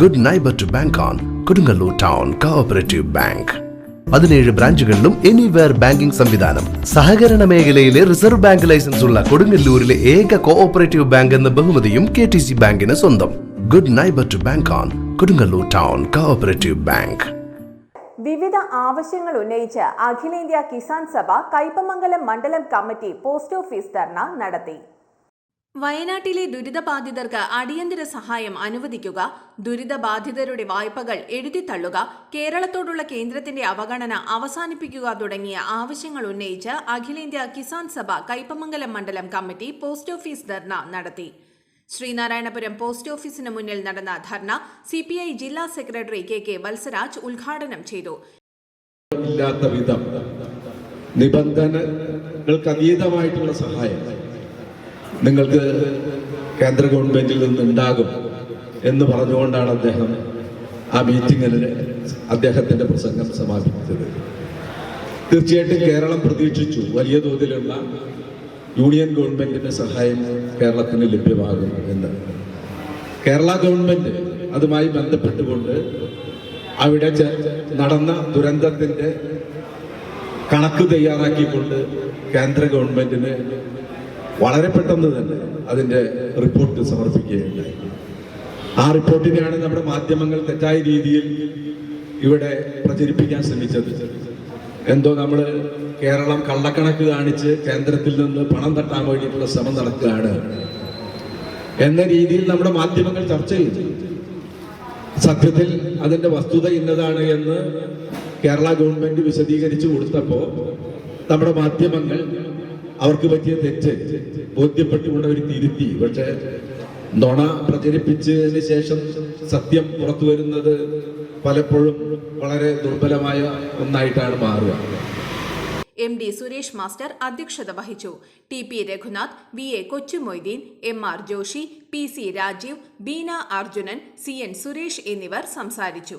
Good neighbour to bank on Kodungallur town cooperative bank പതിനേഴ് ബ്രാഞ്ചുകളിലും anywhere banking സംവിധാനം. സഹകരണ മേഖലയിലെ റിസർവ് ബാങ്ക് ലൈസൻസ് ഉള്ള കൊടുങ്ങല്ലൂരിലെ ഏക കോഓപ്പറേറ്റീവ് ബാങ്ക് എന്ന ബഹുമതിയും കെ ടി സി ബാങ്കിന് സ്വന്തം. Good neighbour to bank on Kodungallur town cooperative bank വിവിധ ആവശ്യങ്ങൾ ഉന്നയിച്ച് അഖിലേന്ത്യാ കിസാൻ സഭ കയ്പമംഗലം മണ്ഡലം കമ്മിറ്റി പോസ്റ്റ് ഓഫീസ് ധർണ നടത്തി. വയനാട്ടിലെ ദുരിതബാധിതർക്ക് അടിയന്തര സഹായം അനുവദിക്കുക ദുരിതബാധിതരുടെ വായ്പകൾ എഴുതിത്തള്ളുക കേരളത്തോടുള്ള കേന്ദ്രത്തിന്റെ അവഗണന അവസാനിപ്പിക്കുക തുടങ്ങിയ ആവശ്യങ്ങൾ ഉന്നയിച്ച് അഖിലേന്ത്യാ കിസാൻ സഭ കൈപ്പമംഗലം മണ്ഡലം കമ്മിറ്റി പോസ്റ്റ് ഓഫീസ് ധർണ നടത്തി. ശ്രീനാരായണപുരം പോസ്റ്റ് ഓഫീസിന് മുന്നിൽ നടന്ന ധർണ സി ജില്ലാ സെക്രട്ടറി കെ കെ വത്സരാജ് ഉദ്ഘാടനം ചെയ്തു. നിബന്ധനകൾക്ക് അതീതമായിട്ടുള്ള സഹായം നിങ്ങൾക്ക് കേന്ദ്ര ഗവൺമെന്റിൽ നിന്ന് ഉണ്ടാകും എന്ന് പറഞ്ഞുകൊണ്ടാണ് അദ്ദേഹം ആ മീറ്റിംഗിൽ അദ്ദേഹത്തിന്റെ പ്രസംഗം സമാപിച്ചത് തീർച്ചയായിട്ടും കേരളം പ്രതീക്ഷിച്ചു വലിയ തോതിലുള്ള യൂണിയൻ ഗവൺമെന്റിന്റെ സഹായം കേരളത്തിന് ലഭ്യമാകും എന്ന്. കേരള ഗവൺമെന്റ് അതുമായി ബന്ധപ്പെട്ടുകൊണ്ട് അവിടെ നടന്ന ദുരന്തത്തിന്റെ കണക്ക് തയ്യാറാക്കിക്കൊണ്ട് കേന്ദ്ര ഗവൺമെന്റിന് വളരെ പെട്ടെന്ന് തന്നെ അതിന്റെ റിപ്പോർട്ട് സമർപ്പിക്കുകയുണ്ടായി. ആ റിപ്പോർട്ടിനെയാണ് നമ്മുടെ മാധ്യമങ്ങൾ തെറ്റായ രീതിയിൽ ഇവിടെ പ്രചരിപ്പിക്കാൻ ശ്രമിച്ചത്. എന്തോ നമ്മൾ കേരളം കള്ളക്കണക്ക് കാണിച്ച് കേന്ദ്രത്തിൽ നിന്ന് പണം തട്ടാൻ വേണ്ടിയിട്ടുള്ള ശ്രമം നടക്കുകയാണ് എന്ന രീതിയിൽ നമ്മുടെ മാധ്യമങ്ങൾ ചർച്ച ചെയ്തു. സത്യത്തിൽ അതിന്റെ വസ്തുത ഇന്നതാണ് എന്ന് കേരള ഗവൺമെന്റ് വിശദീകരിച്ചു കൊടുത്തപ്പോൾ നമ്മുടെ മാധ്യമങ്ങൾ അവർക്ക് പറ്റിയ തെറ്റ് ബോധ്യപ്പെട്ടുകൊണ്ട് അവർ തിരുത്തി. പക്ഷെ നുണ പ്രചരിപ്പിച്ചതിന് ശേഷം സത്യം പുറത്തു വരുന്നത് പലപ്പോഴും വളരെ ദുർബലമായ ഒന്നായിട്ടാണ് മാറുക. എം ഡി സുരേഷ് മാസ്റ്റർ അധ്യക്ഷത വഹിച്ചു. T P Raghunath V A Kochumoideen M R Joshi P C Rajeev Beena Arjunan C N Suresh എന്നിവർ സംസാരിച്ചു.